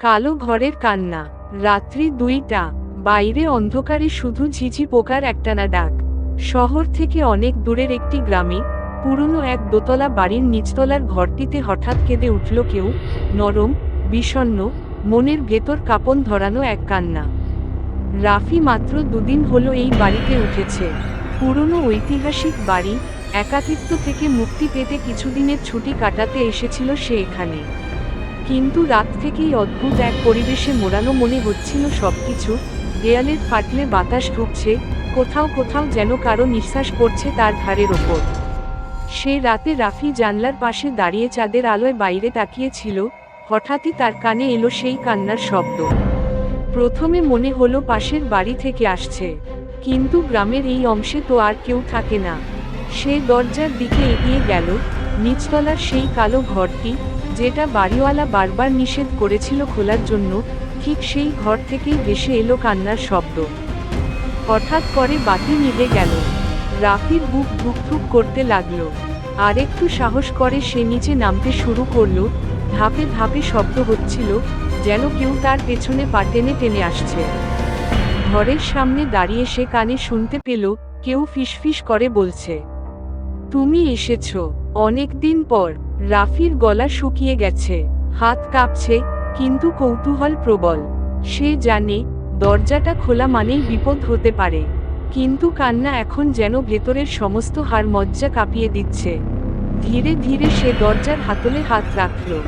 কালো ঘরের কান্না। রাত্রি দুইটা। বাইরে অন্ধকারে শুধু ঝিঝি পোকার একটানা ডাক। শহর থেকে অনেক দূরের একটি গ্রামে, পুরনো এক দোতলা বাড়ির নিচতলার ঘরটিতে হঠাৎ কেঁদে উঠল কেউ, নরম, বিষণ্ণ, মনের ভেতর কাপন ধরানো এক কান্না। রাফি মাত্র দুদিন হলো এই বাড়িতে উঠেছে। পুরনো ঐতিহাসিক বাড়ি, একাকিত্ব থেকে মুক্তি পেতে কিছুদিনের ছুটি কাটাতে এসেছিল সে এখানে। কিন্তু রাত থেকেই অদ্ভুত এক পরিবেশে মোড়ানো মনে হচ্ছিল সবকিছু। দেয়ালের ফাটলে বাতাস ঢুকছে, কোথাও কোথাও যেন কারও নিঃশ্বাস পড়ছে তার ঘাড়ের ওপর। সে রাতে রাফি জানলার পাশে দাঁড়িয়ে চাঁদের আলোয় বাইরে তাকিয়েছিল, হঠাৎই তার কানে এলো সেই কান্নার শব্দ। প্রথমে মনে হলো পাশের বাড়ি থেকে আসছে, কিন্তু গ্রামের এই অংশে তো আর কেউ থাকে না। সে দরজার দিকে এগিয়ে গেল, নিচতলার সেই কালো ঘরটি যেটা বাড়িওয়ালা বারবার নিষেধ করেছিল খোলার জন্য, ঠিক সেই ঘর থেকেই ভেসে এলো কান্নার শব্দ। হঠাৎ করে বাতি নিভে গেল। রাফির বুক ধুকধুক করতে লাগল। আর একটু সাহস করে সে নিচে নামতে শুরু করল। ধাপে ধাপে শব্দ হচ্ছিল, যেন কেউ তার পেছনে পা টেনে টেনে আসছে। ঘরের সামনে দাঁড়িয়ে সে কানে শুনতে পেল, কেউ ফিসফিস করে বলছে, তুমি এসেছ অনেকদিন পর। রাফির গলা শুকিয়ে গেছে, হাত কাঁপছে, কিন্তু কৌতূহল প্রবল। সে জানে, দরজাটা খোলা মানেই বিপদ হতে পারে। কিন্তু কান্না এখন যেন ভেতরের সমস্ত হার মজ্জা কাঁপিয়ে দিচ্ছে। ধীরে ধীরে সে দরজার হাতলে হাত রাখল।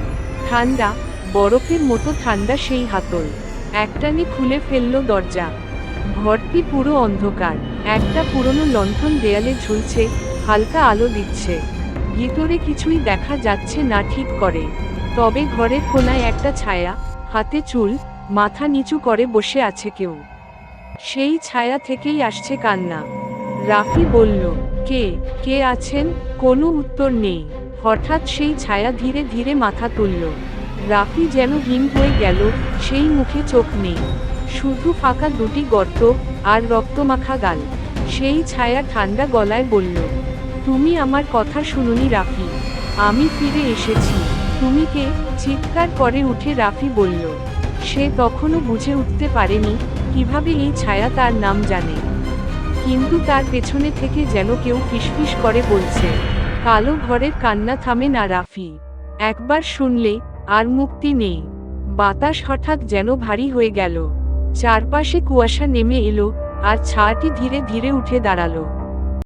ঠান্ডা, বরফের মতো ঠান্ডা সেই হাতল। একটানে খুলে ফেলল দরজা। ঘরটি পুরো অন্ধকার। একটা পুরনো লণ্ঠন দেয়ালে ঝুলছে, হালকা আলো দিচ্ছে। ভিতরে কিছুই দেখা যাচ্ছে না ঠিক করে। তবে ঘরের কোনায় একটা ছায়া, হাতে চুল, মাথা নিচু করে বসে আছে কেউ। সেই ছায়া থেকেই আসছে কান্না। রাফি বলল, কে কে আছেন? কোনো উত্তর নেই। হঠাৎ সেই ছায়া ধীরে ধীরে মাথা তুলল। রাফি যেন হিম হয়ে গেল, সেই মুখে চোখ নেই। শুধু ফাঁকা দুটি গর্ত আর রক্তমাখা গাল। সেই ছায়া ঠান্ডা গলায় বলল তুমি আমার কথা শুনুনি, রাফি। আমি ফিরে এসেছি। তুমি কে চিৎকার করে উঠে রাফি বলল, সে তখনও বুঝে উঠতে পারেনি কীভাবে এই ছায়া তার নাম জানে। কিন্তু তার পেছনে থেকে যেন কেউ ফিসফিস করে বলছে, কালো ঘরের কান্না থামে না, রাফি। একবার শুনলে আর মুক্তি নেই। বাতাস হঠাৎ যেন ভারী হয়ে গেল। চারপাশে কুয়াশা নেমে এলো আর ছায়াটি ধীরে ধীরে উঠে দাঁড়াল।